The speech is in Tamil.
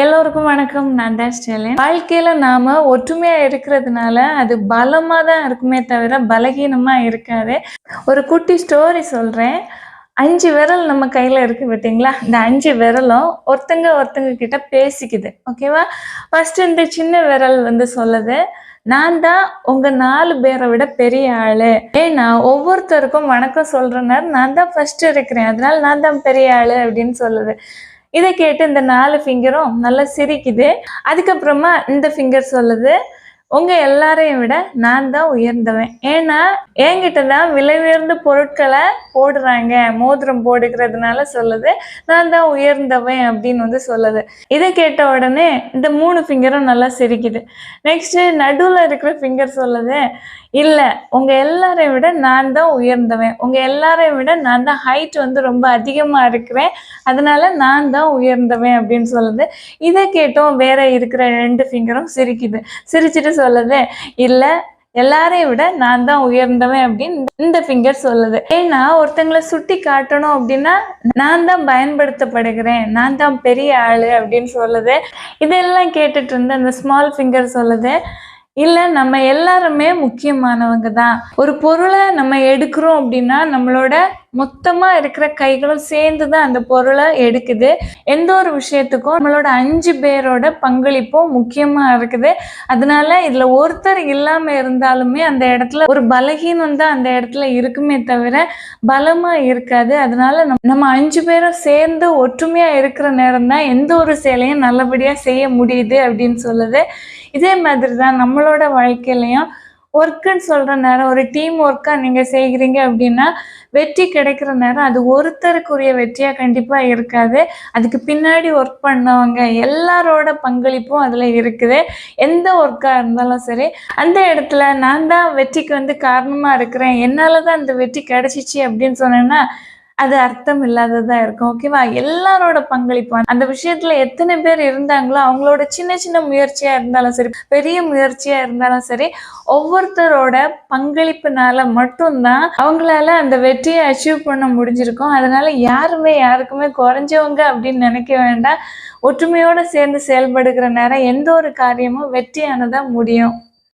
எல்லோருக்கும் வணக்கம். நான் தான் ஸ்டெலின். வாழ்க்கையில் நாம் ஒற்றுமையாக இருக்கிறதுனால அது பலமாக தான் இருக்குமே தவிர பலகீனமாக இருக்காது. ஒரு குட்டி ஸ்டோரி சொல்கிறேன் அஞ்சு விரல் நம்ம கையில் இருக்கு பார்த்தீங்களா இந்த அஞ்சு விரலும் ஒருத்தங்க ஒருத்தங்க கிட்ட பேசிக்குது. ஓகேவா ஃபர்ஸ்ட் இந்த சின்ன விரல் வந்து சொல்லுது நான் தான் உங்கள் நாலு பேரை விட பெரிய ஆள். ஏன்னா ஒவ்வொருத்தருக்கும் வணக்கம் சொல்ற நான் தான் ஃபஸ்ட்டு இருக்கிறேன். அதனால நான் தான் பெரிய ஆள் அப்படின்னு சொல்லுது. இதை கேட்டு இந்த நாலு ஃபிங்கரும் நல்லா சிரிக்குது. அதுக்கப்புறமா இந்த ஃபிங்கர் சொல்லுது. உங்க எல்லாரையும் விட நான் தான் உயர்ந்தவன். ஏன்னா என்கிட்ட தான் விலை உயர்ந்த பொருட்களை போடுறாங்க. மோதிரம் போடுகிறதுனால சொல்லுது நான் தான் உயர்ந்தவன் அப்படின்னு வந்து சொல்லுது. இதை கேட்ட உடனே இந்த மூணு ஃபிங்கரும் நல்லா சிரிக்குது. நெக்ஸ்ட் நடுவில் இருக்கிற ஃபிங்கர் சொல்லுது இல்லை உங்க எல்லாரையும் விட நான் தான் உயர்ந்தவன். உங்க எல்லாரையும் விட நான் தான் ஹைட் வந்து ரொம்ப அதிகமா இருக்கிறேன். அதனால நான் தான் உயர்ந்தவன் அப்படின்னு சொல்லுது. இதை கேட்டோம் வேற இருக்கிற ரெண்டு ஃபிங்கரும் சிரிக்குது. சிரிச்சுட்டு சொல்லுது. இல்லை எல்லாரையும் விட நான் தான் உயர்ந்தவன் அப்படின்னு இந்த ஃபிங்கர் சொல்லுது. ஏன்னா ஒருத்தங்களை சுட்டி காட்டணும் அப்படின்னா நான் தான் பயன்படுத்தப்படுகிறேன். நான் தான் பெரிய ஆளு அப்படின்னு சொல்லுது. இதெல்லாம் கேட்டுட்டு இருந்த அந்த ஸ்மால் ஃபிங்கர் சொல்லுது. இல்லை நம்ம எல்லாருமே முக்கியமானவங்க தான். ஒரு பொருளை நம்ம எடுக்கிறோம் அப்படின்னா நம்மளோட மொத்தமாக இருக்கிற கைகளும் சேர்ந்து தான் அந்த பொருளை எடுக்குது. எந்த ஒரு விஷயத்துக்கும் நம்மளோட அஞ்சு பேரோட பங்களிப்பும் முக்கியமாக இருக்குது. அதனால இதில் ஒருத்தர் இல்லாமல் இருந்தாலுமே அந்த இடத்துல ஒரு பலகீனம் தான் அந்த இடத்துல இருக்குமே தவிர பலமாக இருக்காது. அதனால நம்ம நம்ம அஞ்சு பேரும் சேர்ந்து ஒற்றுமையாக இருக்கிற நேரம் தான் எந்த ஒரு செயலையும் நல்லபடியாக செய்ய முடியுது அப்படின்னு சொல்லுது. இதே மாதிரி தான் நம்மளோட வாழ்க்கையிலையும் ஒர்க்குன்னு சொல்கிற நேரம் ஒரு டீம் ஒர்க்காக நீங்கள் செய்கிறீங்க அப்படின்னா வெற்றி கிடைக்கிற நேரம் அது ஒருத்தருக்குரிய வெற்றியாக கண்டிப்பாக இருக்காது. அதுக்கு பின்னாடி ஒர்க் பண்ணவங்க எல்லாரோட பங்களிப்பும் அதில் இருக்குது. எந்த ஒர்க்காக இருந்தாலும் சரி அந்த இடத்துல நான் தான் வெற்றிக்கு வந்து காரணமாக இருக்கிறேன். என்னால் தான் அந்த வெற்றி கிடைச்சிச்சு அப்படின்னு சொன்னேன்னா அது அர்த்தம் இல்லாததா இருக்கும். ஓகேவா எல்லாரோட பங்களிப்பு. அந்த விஷயத்துல எத்தனை பேர் இருந்தாங்களோ அவங்களோட சின்ன சின்ன முயற்சியா இருந்தாலும் சரி பெரிய முயற்சியா இருந்தாலும் சரி ஒவ்வொருத்தரோட பங்களிப்புனால மட்டும்தான் அவங்களால அந்த வெற்றியை அச்சீவ் பண்ண முடிஞ்சிருக்கும். அதனால யாருமே யாருக்குமே குறைஞ்சவங்க அப்படின்னு நினைக்க வேண்டாம். ஒற்றுமையோட சேர்ந்து செயல்படுகிற நேரம் எந்த ஒரு காரியமும் வெற்றியானதா முடியும்.